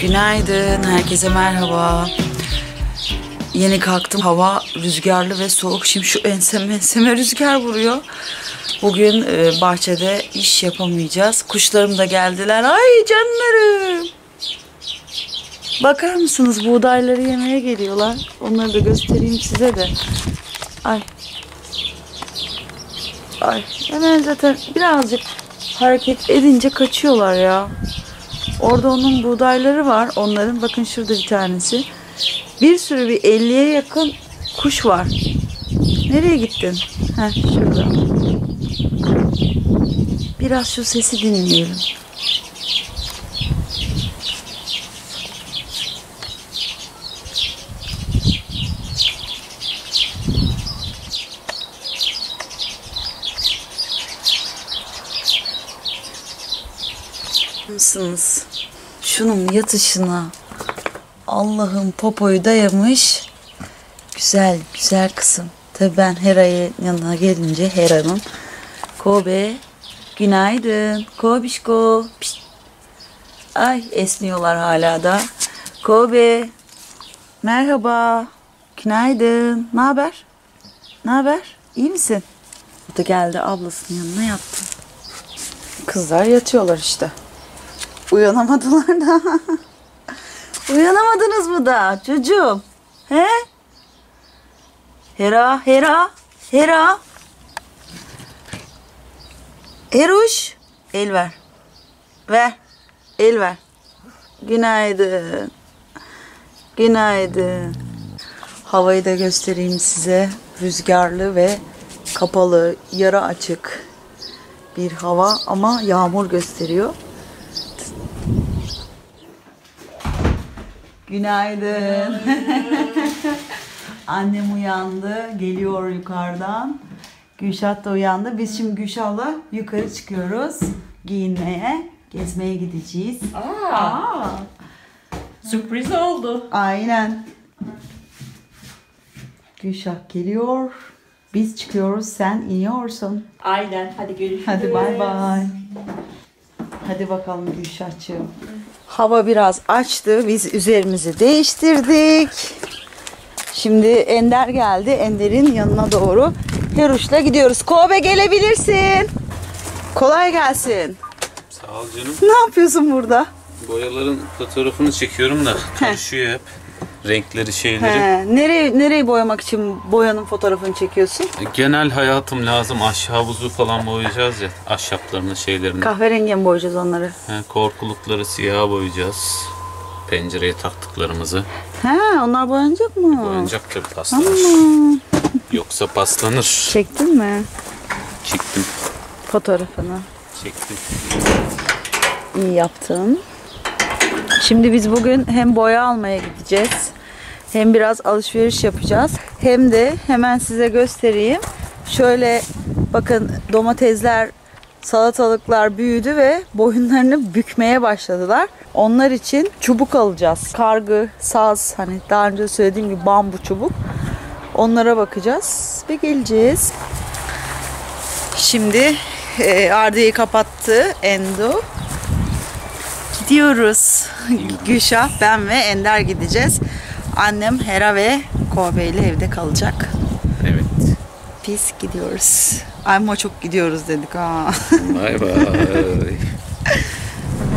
Günaydın, herkese merhaba. Yeni kalktım. Hava rüzgarlı ve soğuk. Şimdi şu enseme enseme rüzgar vuruyor. Bugün e, bahçede iş yapamayacağız. Kuşlarım da geldiler. Ay canlarım. Bakar mısınız buğdayları yemeye geliyorlar. Onları da göstereyim size de. Ay. Ay hemen zaten birazcık hareket edince kaçıyorlar ya. Orada onun buğdayları var. Onların bakın şurada bir tanesi. Bir sürü bir 50'ye yakın kuş var. Nereye gittin? Heh şurada. Biraz şu sesi dinleyelim. mısınız? Şunun yatışına Allah'ın popoyu dayamış. Güzel güzel kızım. Tabii ben Hera'ya yanına gelince Hera'nın Kobe günaydın. Kobişko. Ay esniyorlar hala da. Kobe merhaba. Günaydın. Ne haber? Ne haber? İyi misin? Bu da geldi ablasının yanına yattı. Kızlar yatıyorlar işte. Uyanamadılar da. Uyanamadınız mı da çocuğum? He? Hera, Hera, Hera. Eruş. El ver. Ver. El ver. Günaydın. Günaydın. Havayı da göstereyim size. Rüzgarlı ve kapalı, yarı açık bir hava ama yağmur gösteriyor. Günaydın. Annem uyandı. Geliyor yukarıdan. Gülşah da uyandı. Biz şimdi Gülşah'la yukarı çıkıyoruz. Giyinmeye, gezmeye gideceğiz. Aa, sürpriz oldu. Aynen. Gülşah geliyor. Biz çıkıyoruz. Sen iniyorsun. Aynen. Hadi görüşürüz. Hadi bay bay. Hadi bakalım Gülşah'cığım. Hava biraz açtı. Biz üzerimizi değiştirdik. Şimdi Ender geldi. Ender'in yanına doğru Heruş'la gidiyoruz. Kobe gelebilirsin. Kolay gelsin. Sağ ol canım. Ne yapıyorsun burada? Boyaların fotoğrafını çekiyorum da karışıyor hep. Renkleri şeyleri. He, nereye, nereyi boyamak için boyanın fotoğrafını çekiyorsun? Genel hayatım lazım. Aşağı havuzu falan boyayacağız ya. Ahşaplarını şeylerini. Kahverengiye mi boyayacağız onları? He, korkulukları siyaha boyayacağız. Pencereye taktıklarımızı. He, onlar boyanacak mı? Boyanacak tabii paslanır. Yoksa paslanır. Çektin mi Çektim. fotoğrafını? Çektim. İyi yaptın. Şimdi biz bugün hem boya almaya gideceğiz. Hem biraz alışveriş yapacağız. Hem de hemen size göstereyim. Şöyle bakın domatesler, salatalıklar büyüdü ve boyunlarını bükmeye başladılar. Onlar için çubuk alacağız. Kargı, saz hani daha önce söylediğim gibi bambu çubuk. Onlara bakacağız ve geleceğiz. Şimdi e, Ardi'yi kapattı Endo. Gidiyoruz. Gülşah, ben ve Ender gideceğiz. Annem Hera ve Kobe ile evde kalacak. Evet. Biz gidiyoruz. Ama çok gidiyoruz dedik ha. Bay bay.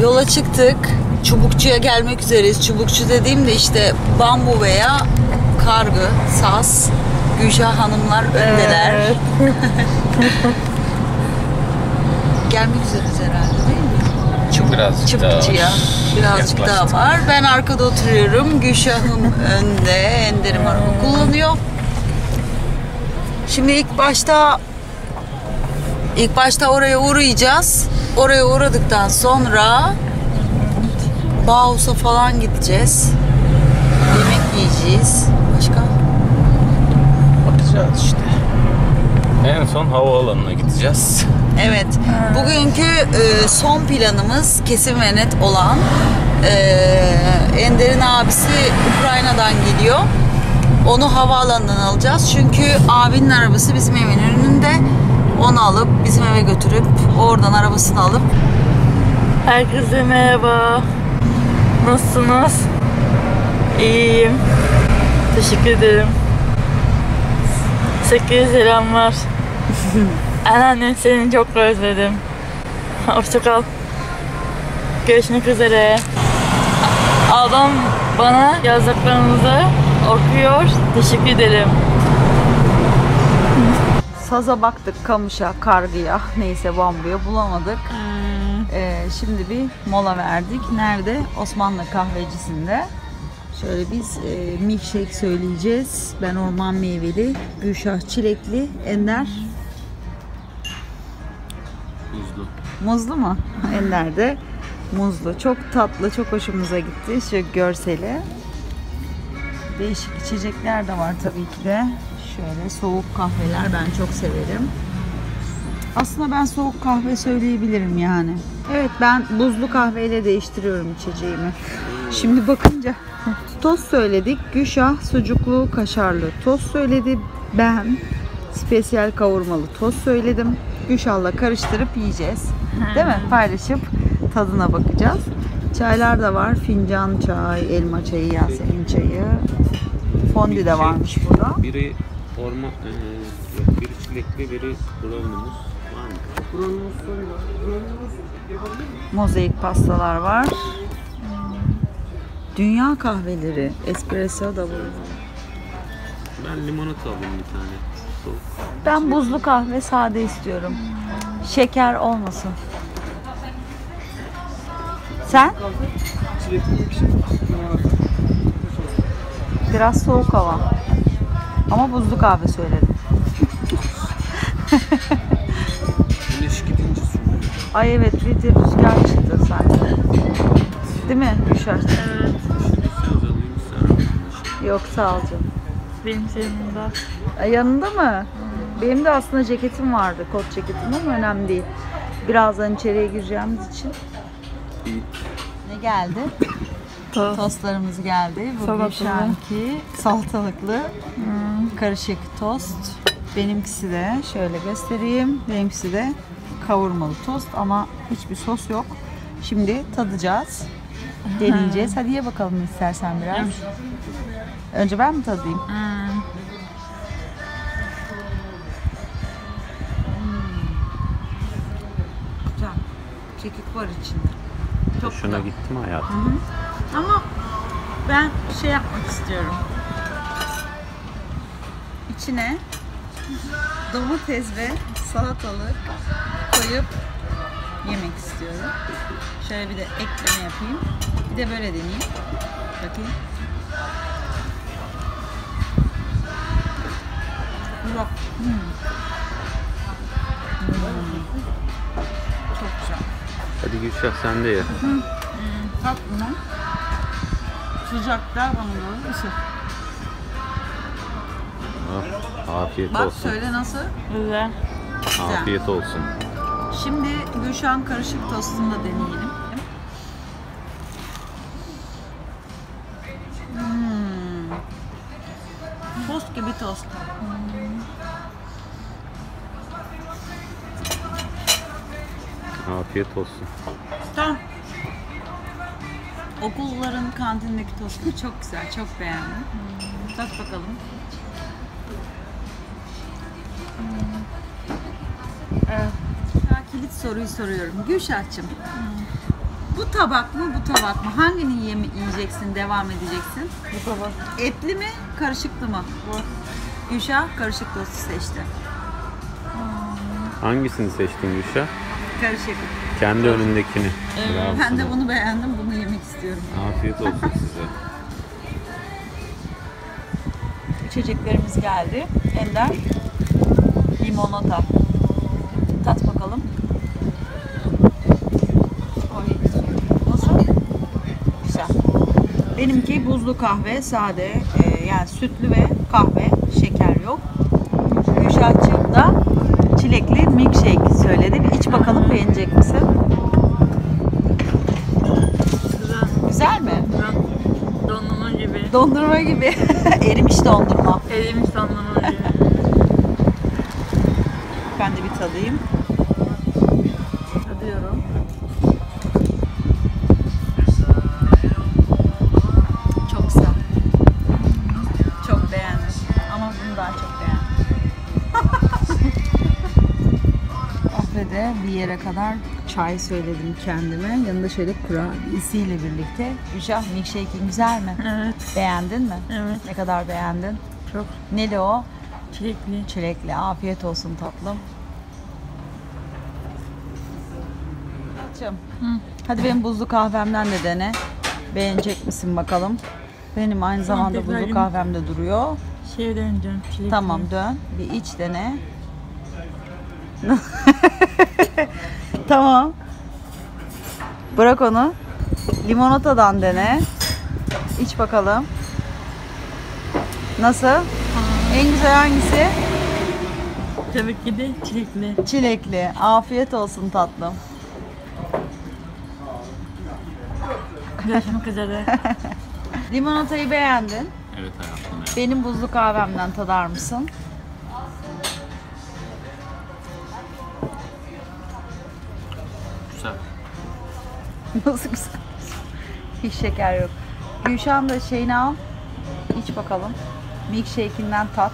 Yola çıktık. Çubukçuya gelmek üzereyiz. Çubukçu dediğim de işte bambu veya kargı, saz. Gülşah hanımlar öndeler. gelmek üzereyiz herhalde değil mi? Birazcık daha Çubukçuya. var. Birazcık daha var. Ben arkada oturuyorum. Gülşah'ım önde. Ender'im araba kullanıyor. Şimdi ilk başta ilk başta oraya uğrayacağız. Oraya uğradıktan sonra Bauhaus'a falan gideceğiz. Yemek yiyeceğiz. Başka? Bakacağız işte. En son havaalanına gideceğiz. Evet. Bugünkü e, son planımız kesin ve net olan e, Ender'in abisi Ukrayna'dan geliyor. Onu havaalanından alacağız. Çünkü abinin arabası bizim evin önünde. Onu alıp bizim eve götürüp oradan arabasını alıp Herkese merhaba. Nasılsınız? İyiyim. Teşekkür ederim. Teşekkür selamlar. Anneannem seni çok özledim. Hoşça kal. Görüşmek üzere. Adam bana yazdıklarınızı okuyor. Teşekkür ederim. Saza baktık, kamışa, kargıya, neyse bambuya bulamadık. Ee, şimdi bir mola verdik. Nerede? Osmanlı kahvecisinde. Şöyle biz e, milkshake söyleyeceğiz. Ben orman meyveli, Gülşah çilekli, Ender muzlu mu? Ender de muzlu. Çok tatlı, çok hoşumuza gitti şu görseli. Değişik içecekler de var tabii ki de. Şöyle soğuk kahveler ben çok severim. Aslında ben soğuk kahve söyleyebilirim yani. Evet ben buzlu kahveyle değiştiriyorum içeceğimi. Şimdi bakınca tost söyledik. Güşah sucuklu kaşarlı tost söyledi. Ben spesiyel kavurmalı tost söyledim. Güşah'la karıştırıp yiyeceğiz. Değil mi? Paylaşıp tadına bakacağız. Çaylar da var. Fincan çay, elma çayı, yasemin çayı. Fondi de varmış burada. Biri orman, e, yok, biri çilekli, biri mı? Mozaik pastalar var. Dünya kahveleri, espresso da var. Ben limonata alayım bir tane. Ben buzlu kahve sade istiyorum. Şeker olmasın. Sen? Biraz soğuk hava. Ama buzlu kahve söyledim. Güneş gidince soğuyor. Ay evet bir de rüzgar çıktı sanki. Değil mi Gülşah? Evet. Yok sağ ol canım. Benim yanımda. Yanında mı? Benim de aslında ceketim vardı, kot ceketim ama önemli değil. Birazdan içeriye gireceğimiz için. İyi. Ne geldi? Tost. Tostlarımız geldi. Bu Salatalı. Salatalıklı karışık tost. Benimkisi de şöyle göstereyim. Benimkisi de kavurmalı tost ama hiçbir sos yok. Şimdi tadacağız. Deneyeceğiz. Hadi ye bakalım istersen biraz. Önce ben mi tadayım? Hmm. Güzel. Kekik var içinde. Çok Hoşuna güzel. gitti mi hayatım? Ama ben şey yapmak istiyorum. İçine domates ve salatalık koyup yemek istiyorum. Şöyle bir de ekleme yapayım. Bir de böyle deneyeyim. Bakayım. Bak. Hmm. Hmm. Çok güzel. Hadi Gülşah sen de ye. Tatlı. Sıcaklar bana doğru ısır. Ah, Afiyet Bak olsun. söyle nasıl? Güzel. Afiyet olsun. Şimdi Gülşah'ın karışık tostunu da deneyelim. Hmm. Tost gibi tost. Afiyet olsun. Tam okulların kantindeki tost gibi. çok güzel, çok beğendim. Tat bakalım. Evet. Ya kilit soruyu soruyorum. Gülşah'cığım. Bu tabak mı, bu tabak mı? Hangini yeme yiyeceksin, devam edeceksin? Bu kadar. Etli mi, karışıklı mı? Gülşah karışık tostu seçti. Hangisini seçtin Gülşah? Karışık. Kendi önündekini. Bravo Ben de bunu beğendim, bunu yemek istiyorum. Afiyet olsun size. İçeceklerimiz geldi. Ender limonata. Tat bakalım. Nasıl? Güzel. Benimki buzlu kahve, sade, e, yani sütlü ve kahve, şeker yok. Gülşah'cığım da çilekli milkshake söyledi. Bir iç bakalım beğenecek misin? Güzel. Güzel mi? Ben dondurma gibi. Dondurma gibi. Erimiş dondurma. Erimiş dondurma gibi. Ben de bir tadayım. Yere kadar çay söyledim kendime. Yanında şöyle kurabiyesiyle birlikte. Gülşah milkshake'in güzel mi? Evet. Beğendin mi? Evet. Ne kadar beğendin? Çok Neli o? çilekli. Çilekli. Afiyet olsun tatlım. Açım. Hadi benim buzlu kahvemden de dene. Beğenecek misin bakalım? Benim aynı zamanda buzlu kahvemde duruyor. Şeye döneceğim. Çilekli. Tamam dön. Bir iç dene. tamam. Bırak onu. Limonatadan dene. İç bakalım. Nasıl? En güzel hangisi? Tabii ki de çilekli. Çilekli. Afiyet olsun tatlım. Görüşmek üzere. Limonatayı beğendin. Evet hayatım. Benim buzlu kahvemden tadar mısın? Nasıl güzel. Hiç şeker yok. Gülşah'ın da şeyini al. İç bakalım. Milkshake'inden tat.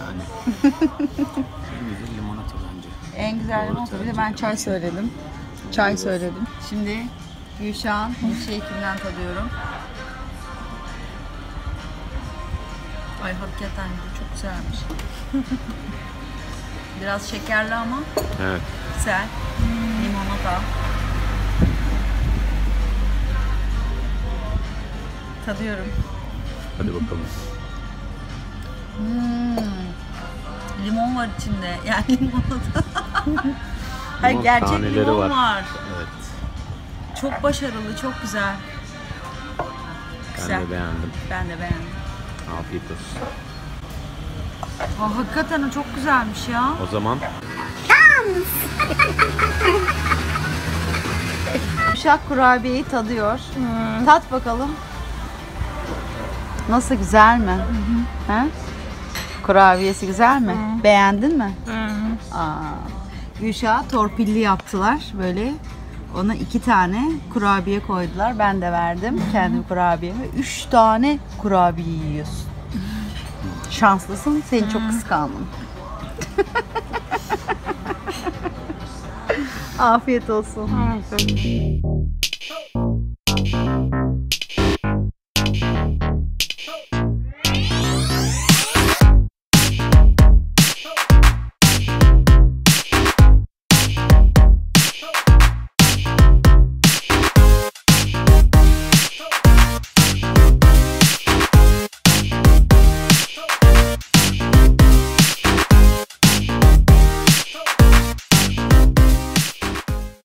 Yani. en güzel limonata bence. En güzel limonata. Bir de ben çay söyledim. Çay söyledim. Şimdi Gülşah'ın milkshake'inden tadıyorum. Ay hakikaten çok güzelmiş. Biraz şekerli ama Evet. güzel. Limonata. Tadıyorum. Hadi bakalım. Hmm. Limon var içinde. Yani limonata. Hayır Limon gerçek taneleri limon var. var. Evet. Çok başarılı, çok güzel. Ben Güzel. de beğendim. Ben de beğendim. Afiyet olsun. Aa, hakikaten o çok güzelmiş ya. O zaman Uşak kurabiyeyi tadıyor. Tat bakalım. Nasıl güzel mi? Ha? Kurabiyesi güzel mi? Beğendin mi? Hı. Aa, Gülşah torpilli yaptılar böyle. Ona iki tane kurabiye koydular. Ben de verdim kendi kurabiyemi. Üç tane kurabiye yiyorsun. Şanslısın. Seni çok kıskandım. Afiyet olsun. Evet.